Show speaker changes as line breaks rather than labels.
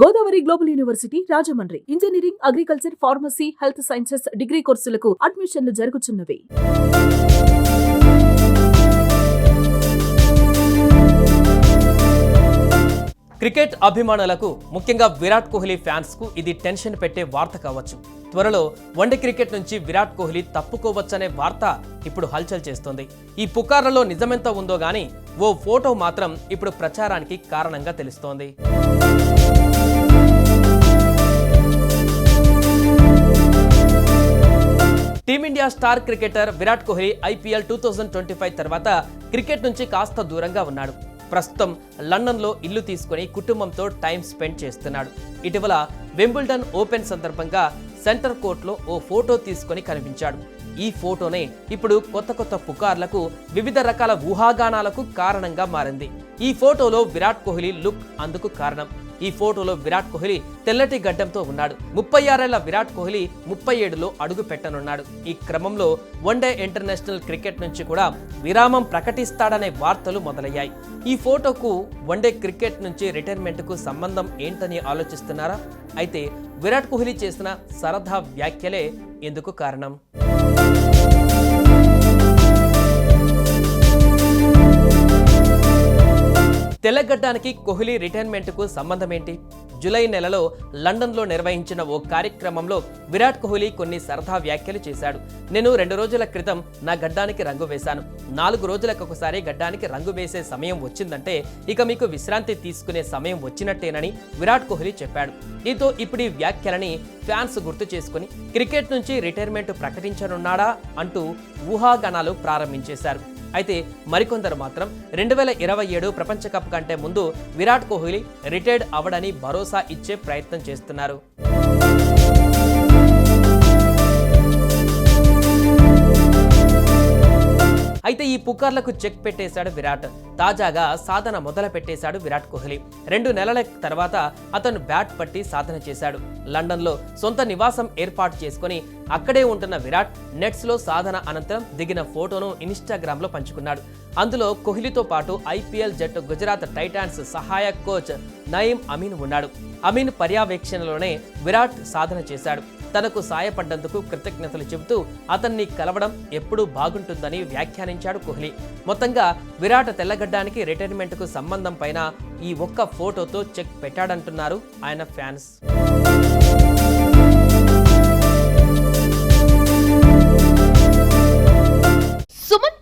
Godavari global university Rajahmundry. Engineering agriculture pharmacy health sciences degree కోర్సులకు అడ్మిషన్లు జరుగుతున్నవి.
Cricket అభిమానులకు ముఖ్యంగా విరాట్ కోహ్లీ ఫ్యాన్స్కు ఇది టెన్షన్ పెట్టే వార్త కావచ్చు. త్వరలో వన్డే క్రికెట్ నుంచి విరాట్ కోహ్లీ తప్పుకోవచ్చనే వార్త ఇప్పుడు హల్చల్ చేస్తోంది. ఈ పుకార్లలో నిజమెంత ఉందో గానీ ఓ ఫోటో మాత్రం ఇప్పుడు ప్రచారానికి కారణంగా తెలుస్తోంది. India star cricketer Virat Kohli IPL two thousand twenty five తర్వాత క్రికెట్ నుంచి కాస్త దూరంగా ఉన్నాడు. ప్రస్తుతం లండన్లో ఇల్లు తీసుకుని కుటుంబంతో టైం స్పెండ్ చేస్తున్నాడు. ఇటీవల వెంబుల్డన్ ఓపెన్ సందర్భంగా సెంటర్ కోర్టులో ఓ ఫోటో తీసుకొని కనిపించాడు. ఈ ఫోటోనే ఇప్పుడు కొత్త కొత్త పుకార్లకు వివిధ రకాల ఊహాగానాలకు కారణంగా మారింది. ఈ ఫోటోలో విరాట్ కోహ్లీ లుక్ అందుకు కారణం. ఈ ఫోటోలో విరాట్ కోహ్లీ తెల్లటి గడ్డంతో ఉన్నాడు. ముప్పై ఆరేళ్ళ విరాట్ కోహ్లీ ముప్పై ఏడులో అడుగు పెట్టనున్నాడు. ఈ క్రమంలో వన్డే ఇంటర్నేషనల్ క్రికెట్ నుంచి కూడా విరామం ప్రకటిస్తాడనే వార్తలు మొదలయ్యాయి. ఈ ఫోటోకు వన్డే క్రికెట్ నుంచి రిటైర్మెంట్కు సంబంధం ఏంటని ఆలోచిస్తున్నారా? అయితే విరాట్ కోహ్లీ చేసిన సరదా వ్యాఖ్యలే ఎందుకు కారణం. తెల్లగడ్డానికి కోహ్లీ రిటైర్మెంట్కు సంబంధం ఏంటి జూలై నెలలో లండన్లో నిర్వహించిన ఓ కార్యక్రమంలో విరాట్ కోహ్లీ కొన్ని సరదా వ్యాఖ్యలు చేశాడు. నేను రెండు రోజుల క్రితం నా గడ్డానికి రంగు వేశాను. నాలుగు రోజులకు ఒకసారి గడ్డానికి రంగు వేసే సమయం వచ్చిందంటే ఇక మీకు విశ్రాంతి తీసుకునే సమయం వచ్చినట్టేనని విరాట్ కోహ్లీ చెప్పాడు. దీంతో ఇప్పుడు ఈ వ్యాఖ్యలని ఫ్యాన్స్ గుర్తు చేసుకుని క్రికెట్ నుంచి రిటైర్మెంట్ ప్రకటించనున్నాడా అంటూ ఊహాగానాలు ప్రారంభించేశారు. అయితే మరికొందరు మాత్రం రెండు వేల ఇరవై ఏడు ప్రపంచ కప్ కంటే ముందు విరాట్ కోహ్లీ రిటైర్డ్ అవడని భరోసా ఇచ్చే ప్రయత్నం చేస్తున్నారు. అయితే ఈ పుకార్లకు చెక్ పెట్టేశాడు విరాట్. తాజాగా సాధన మొదలు పెట్టేశాడు విరాట్ కోహ్లీ. రెండు నెలల తర్వాత అతను బ్యాట్ పట్టి సాధన చేశాడు. లండన్లో సొంత నివాసం ఏర్పాటు చేసుకుని అక్కడే ఉంటున్న విరాట్ నెట్స్లో సాధన అనంతరం దిగిన ఫోటోను ఇన్స్టాగ్రామ్లో పంచుకున్నాడు. అందులో కోహ్లీతో పాటు ఐపీఎల్ జట్టు గుజరాత్ టైటాన్స్ సహాయ కోచ్ నయీం అమీన్ ఉన్నాడు. అమీన్ పర్యవేక్షణలోనే విరాట్ సాధన చేశాడు. తనకు సాయపడ్డందుకు కృతజ్ఞతలు చెబుతూ అతన్ని కలవడం ఎప్పుడూ బాగుంటుందని వ్యాఖ్యానించాడు కోహ్లీ. మొత్తంగా విరాట్ తెల్లగడ్డానికి రిటైర్మెంట్కు సంబంధం పైన ఈ ఒక్క ఫోటోతో చెక్ పెట్టాడంటున్నారు ఆయన ఫ్యాన్స్.